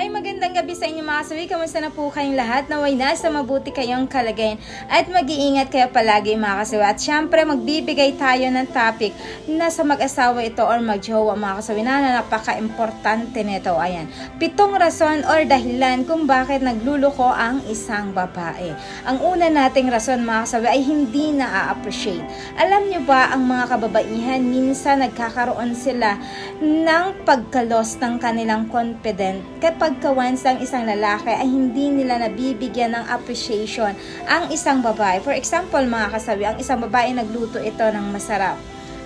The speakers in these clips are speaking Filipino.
Hi, magandang gabi sa inyo mga kasawi. Kamusta na po kayong lahat? Naway nasa mabuti kayong kalagayan at mag-iingat kayo palagi mga kasawi. At syempre, magbibigay tayo ng topic na sa mag-asawa ito or mag-jowa mga kasawi na, na napaka-importante nito. Ayan, pitong rason or dahilan kung bakit nagluluko ang isang babae. Ang una nating rason mga kasawi ay hindi na-appreciate. Alam nyo ba ang mga kababaihan minsan nagkakaroon sila ng pagkalos ng kanilang confident kapag once ang isang lalaki ay hindi nila nabibigyan ng appreciation ang isang babae. For example, mga kasabi, ang isang babae nagluto ito ng masarap.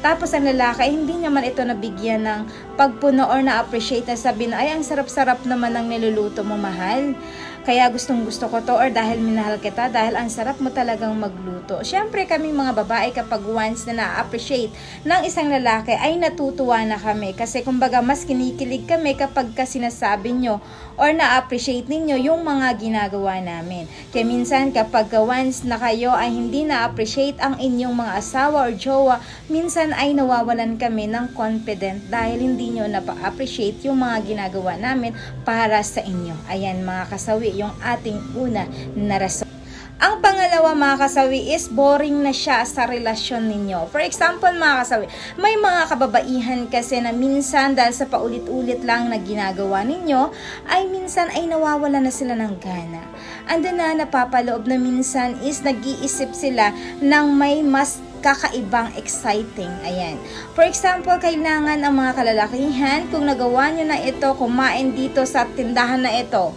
Tapos ang lalaki, hindi naman ito nabigyan ng pagpuno or na-appreciate na sabi na, ay, ang sarap-sarap naman ng niluluto mo, mahal. Kaya gustong gusto ko to or dahil minahal kita, dahil ang sarap mo talagang magluto. Siyempre kami mga babae kapag once na na-appreciate ng isang lalaki ay natutuwa na kami. Kasi kumbaga mas kinikilig kami kapag ka sinasabi nyo or na-appreciate ninyo yung mga ginagawa namin. Kaya minsan kapag once na kayo ay hindi na-appreciate ang inyong mga asawa or jowa, minsan ay nawawalan kami ng confident dahil hindi nyo na-appreciate yung mga ginagawa namin para sa inyo. Ayan mga kasawi, yung ating una na rason. Ang pangalawa mga kasawi is boring na siya sa relasyon ninyo. For example mga kasawi, may mga kababaihan kasi na minsan dahil sa paulit-ulit lang na ginagawa ninyo, ay minsan ay nawawala na sila ng gana. Ando na napapaloob na minsan is nag-iisip sila ng may mas kakaibang exciting. Ayan. For example, kailangan ang mga kalalakihan, kung nagawa nyo na ito, kumain dito sa tindahan na ito,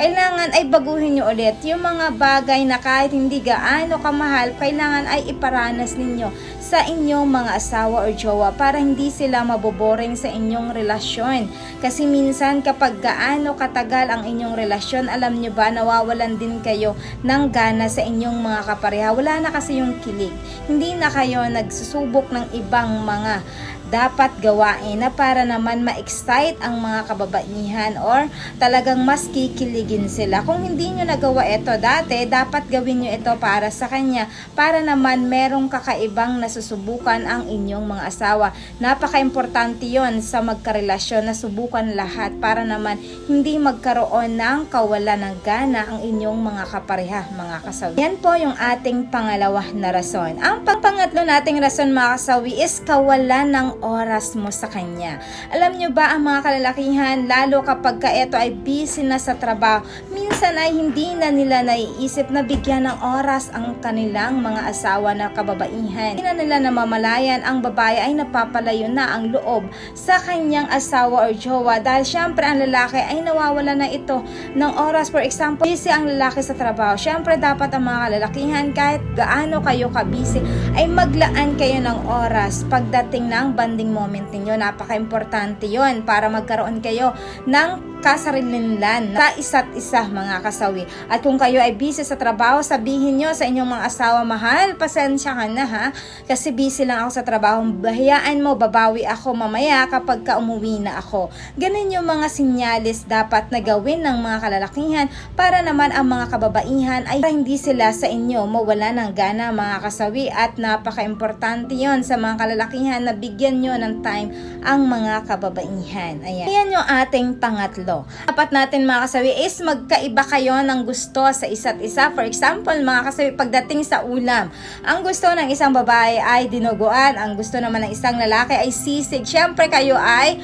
kailangan ay baguhin nyo ulit yung mga bagay na kahit hindi gaano kamahal, kailangan ay iparanas ninyo sa inyong mga asawa or jowa para hindi sila maboboring sa inyong relasyon. Kasi minsan kapag gaano katagal ang inyong relasyon, alam nyo ba, nawawalan din kayo ng gana sa inyong mga kapareha. Wala na kasi yung kilig. Hindi na kayo nagsusubok ng ibang mga dapat gawain na para naman ma-excite ang mga kababaihan or talagang mas kikiligin sila. Kung hindi nyo nagawa ito dati, dapat gawin nyo ito para sa kanya para naman merong kakaibang nasusubukan ang inyong mga asawa. Napaka-importante yon sa magkarelasyon na subukan lahat para naman hindi magkaroon ng kawalan ng gana ang inyong mga kapareha, mga kasawi. Yan po yung ating pangalawa na rason. Ang pangpangatlo nating rason mga kasawi is kawalan ng oras mo sa kanya. Alam nyo ba ang mga kalalakihan, lalo kapag ka ito ay busy na sa trabaho, minsan ay hindi na nila naiisip na bigyan ng oras ang kanilang mga asawa na kababaihan. Hindi na nila namamalayan ang babae ay napapalayo na ang loob sa kanyang asawa or jowa dahil syempre ang lalaki ay nawawala na ito ng oras. For example, busy ang lalaki sa trabaho. Syempre dapat ang mga kalalakihan kahit gaano kayo ka-busy ay maglaan kayo ng oras pagdating ng banding moment ninyo. Napaka-importante yon para magkaroon kayo ng kasarilinlan sa isa't isa mga kasawi. At kung kayo ay busy sa trabaho, sabihin nyo sa inyong mga asawa, mahal, pasensya ka na ha, kasi busy lang ako sa trabaho. Bahayaan mo, babawi ako mamaya kapag ka umuwi na ako. Ganun yung mga sinyalis dapat na gawin ng mga kalalakihan para naman ang mga kababaihan ay hindi sila sa inyo mawala ng gana mga kasawi at napaka-importante yon sa mga kalalakihan na bigyan nyo ng time ang mga kababaihan. Ayan. Ayan yung ating pangatlo. Dapat natin mga kasawi is magkaiba kayo ng gusto sa isa't isa. For example, mga kasawi, pagdating sa ulam, ang gusto ng isang babae ay dinuguan, ang gusto naman ng isang lalaki ay sisig. Siyempre kayo ay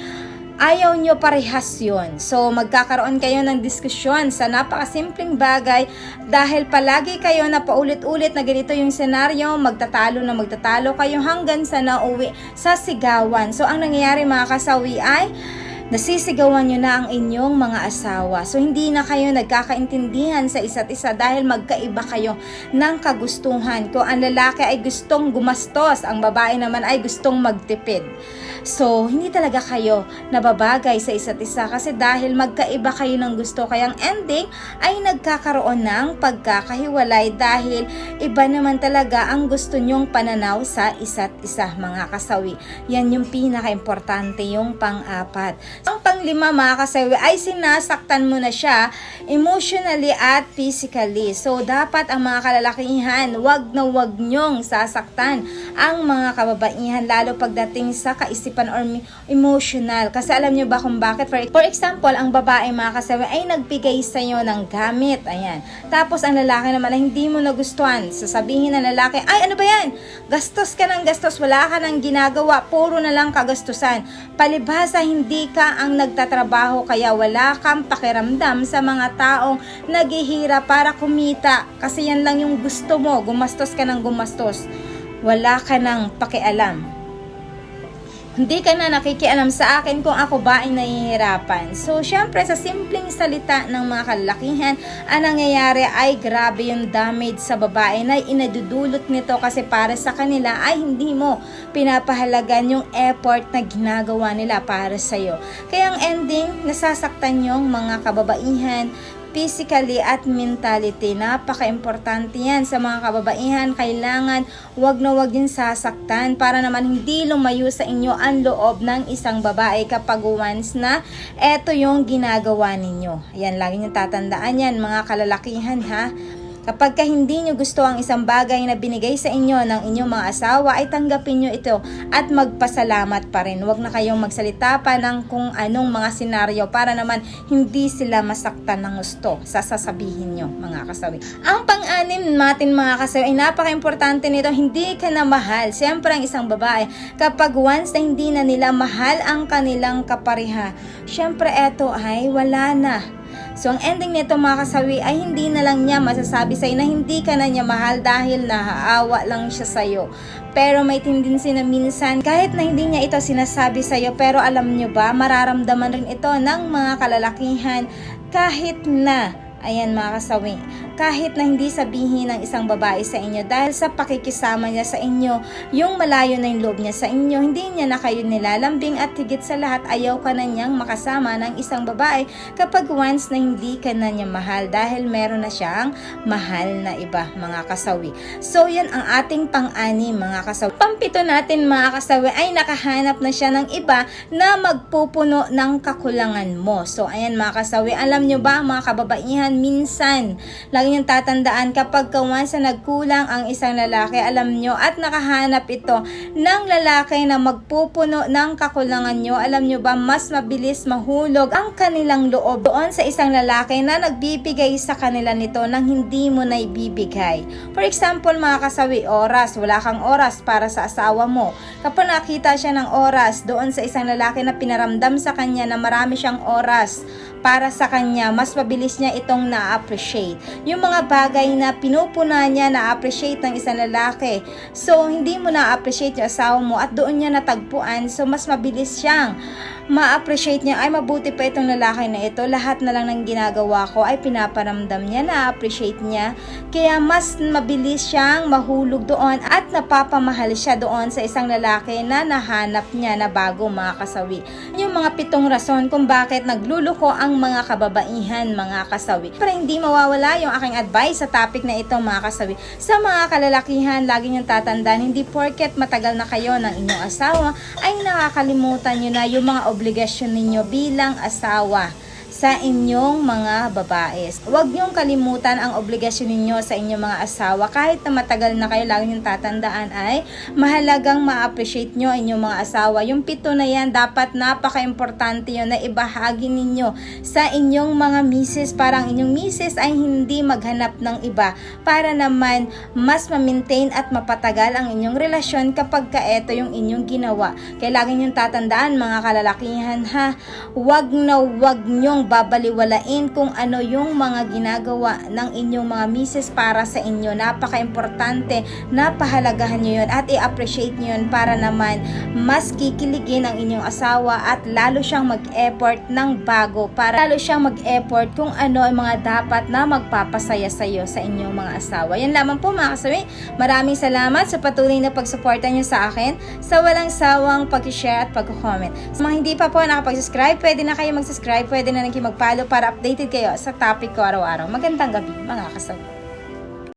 ayaw nyo parehas yun. So, magkakaroon kayo ng diskusyon sa napakasimpleng bagay dahil palagi kayo na paulit-ulit na ganito yung senaryo, magtatalo na magtatalo kayo hanggang sa nauwi sa sigawan. So, ang nangyayari mga kasawi ay nasisigawan nyo na ang inyong mga asawa. So, hindi na kayo nagkakaintindihan sa isa't isa dahil magkaiba kayo ng kagustuhan. Kung ang lalaki ay gustong gumastos, ang babae naman ay gustong magtipid. So, hindi talaga kayo nababagay sa isa't isa kasi dahil magkaiba kayo ng gusto. Kaya ang ending ay nagkakaroon ng pagkakahiwalay dahil iba naman talaga ang gusto nyong pananaw sa isa't isa mga kasawi. Yan yung pinaka-importante yung pang-apat. Ang panglima mga kasawi ay sinasaktan mo na siya emotionally at physically. So dapat ang mga kalalakihan, wag na wag nyong sasaktan ang mga kababaihan lalo pagdating sa kaisipan or emotional. Kasi alam nyo ba kung bakit? For, example, ang babae mga kasawi ay nagbigay sa iyo ng gamit. Ayan. Tapos ang lalaki naman ay hindi mo nagustuhan. Sasabihin ng lalaki, ay ano ba yan? Gastos ka ng gastos, wala ka ng ginagawa, puro na lang kagastusan. Palibhasa, hindi ka ang nagtatrabaho kaya wala kang pakiramdam sa mga taong naghihirap para kumita. Kasi yan lang yung gusto mo, gumastos ka ng gumastos. Wala ka ng pakialam. Hindi ka na nakikialam sa akin kung ako ba ay nahihirapan. So, syempre, sa simpleng salita ng mga kalalakihan, ang nangyayari ay grabe yung damage sa babae na inadudulot nito kasi para sa kanila ay hindi mo pinapahalagan yung effort na ginagawa nila para sa'yo. Kaya ang ending, nasasaktan yung mga kababaihan, physically at mentality. Napaka-importante yan sa mga kababaihan. Kailangan wag na wag din sasaktan para naman hindi lumayo sa inyo ang loob ng isang babae kapag once na eto yung ginagawa ninyo. Ayan, lagi nyo tatandaan yan mga kalalakihan ha. Kapag ka hindi nyo gusto ang isang bagay na binigay sa inyo ng inyong mga asawa, ay tanggapin nyo ito at magpasalamat pa rin. Huwag na kayong magsalita pa ng kung anong mga senaryo para naman hindi sila masaktan ng gusto sa sasabihin nyo, mga kasawi. Ang pang-anim natin mga kasawi ay napaka-importante nito, hindi ka na mahal. Siyempre ang isang babae, kapag once na hindi na nila mahal ang kanilang kapariha, siyempre eto ay wala na. So, ang ending nito mga kasawi ay hindi na lang niya masasabi sa'yo na hindi ka na niya mahal dahil nahaawa lang siya sa'yo. Pero may tendency na minsan, kahit na hindi niya ito sinasabi sa'yo, pero alam niyo ba, mararamdaman rin ito ng mga kalalakihan kahit na Ayan mga kasawi, kahit na hindi sabihin ng isang babae sa inyo dahil sa pakikisama niya sa inyo, yung malayo na yung loob niya sa inyo, hindi niya na kayo nilalambing at higit sa lahat ayaw ka na niyang makasama ng isang babae kapag once na hindi ka na niya mahal dahil meron na siyang mahal na iba mga kasawi. So yan ang ating pang-ani mga kasawi. Pampito natin mga kasawi ay nakahanap na siya ng iba na magpupuno ng kakulangan mo. So ayan mga kasawi, alam nyo ba mga kababaihan minsan, lagi niyong tatandaan kapag na nagkulang ang isang lalaki, alam nyo, at nakahanap ito ng lalaki na magpupuno ng kakulangan nyo, alam nyo ba, mas mabilis mahulog ang kanilang loob doon sa isang lalaki na nagbibigay sa kanila nito nang hindi mo na ibibigay. For example, mga kasawi, oras, wala kang oras para sa asawa mo. Kapag nakita siya ng oras doon sa isang lalaki na pinaramdam sa kanya na marami siyang oras para sa kanya, mas mabilis niya itong na-appreciate. Yung mga bagay na pinupuna niya na-appreciate ng isang lalaki. So, hindi mo na-appreciate yung asawa mo at doon niya natagpuan. So, mas mabilis siyang ma-appreciate niya, ay mabuti pa itong lalaki na ito. Lahat na lang ng ginagawa ko ay pinaparamdam niya, na-appreciate niya. Kaya mas mabilis siyang mahulog doon at napapamahal siya doon sa isang lalaki na nahanap niya na bago mga kasawi. Yung mga pitong rason kung bakit nagluluko ang mga kababaihan, mga kasawi. Para hindi mawawala yung aking advice sa topic na ito mga kasawi. Sa mga kalalakihan, lagi niyong tatandaan, hindi porket matagal na kayo ng inyong asawa, ay nakakalimutan niyo na yung mga obligasyon ninyo bilang asawa sa inyong mga babae. Huwag niyong kalimutan ang obligasyon ninyo sa inyong mga asawa. Kahit na matagal na kayo, lagi niyong tatandaan ay mahalagang ma-appreciate nyo inyong mga asawa. Yung pito na yan, dapat napaka-importante yun na ibahagi ninyo sa inyong mga misis para ang inyong misis ay hindi maghanap ng iba para naman mas ma-maintain at mapatagal ang inyong relasyon kapag ka ito yung inyong ginawa. Kaya lagi niyong tatandaan mga kalalakihan ha, wag na wag niyong babaliwalain kung ano yung mga ginagawa ng inyong mga misis para sa inyo. Napaka-importante, napahalagahan nyo yun at i-appreciate nyo yun para naman mas kikiligin ang inyong asawa at lalo siyang mag-effort ng bago para lalo siyang mag-effort kung ano ang mga dapat na magpapasaya sa iyo sa inyong mga asawa. Yan lamang po mga kasawi. Maraming salamat sa patuloy na pagsuporta nyo sa akin sa walang sawang pag-share at pag-comment. Sa mga hindi pa po nakapag-subscribe, pwede na kayo mag-subscribe, pwede na rin mag-follow para updated kayo sa topic ko araw-araw. Magandang gabi mga kasawi.